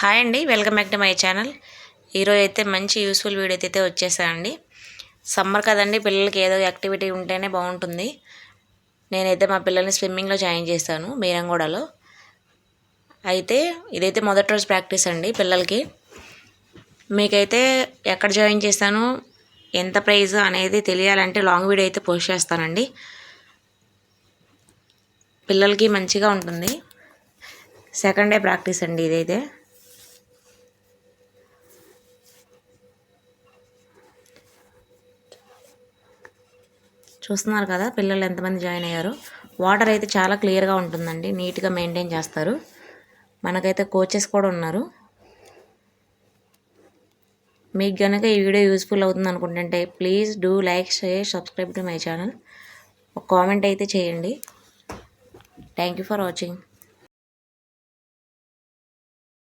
Hi అండి welcome back to my channel. ఈరోజు అయితే మంచి యూస్ఫుల్ వీడియో అయితే వచ్చేసానండి సమ్మర్ కదండి పిల్లలకి ఏదో యాక్టివిటీ ఉంటేనే బాగుంటుంది. నేనైతే మా పిల్లల్ని స్విమ్మింగ్లో జాయిన్ చేశాను మీరంగూడలో. అయితే ఇదైతే మొదటి రోజు ప్రాక్టీస్ అండి పిల్లలకి. మీకైతే ఎక్కడ జాయిన్ చేశాను ఎంత ప్రైజ్ అనేది తెలియాలంటే లాంగ్ వీడియో అయితే పోస్ట్ చేస్తానండి. పిల్లలకి మంచిగా ఉంటుంది. సెకండ్ డే ప్రాక్టీస్ అండి ఇదైతే. చూస్తున్నారు కదా పిల్లలు ఎంతమంది జాయిన్ అయ్యారు. వాటర్ అయితే చాలా క్లియర్గా ఉంటుందండి నీట్గా మెయింటైన్ చేస్తారు. మనకైతే కోచెస్ కూడా ఉన్నారు. మీకు కనుక ఈ వీడియో యూస్ఫుల్ అవుతుంది అనుకుంటుంటే please do like share subscribe to my channel. ఒక కామెంట్ అయితే చేయండి. Thank you for watching.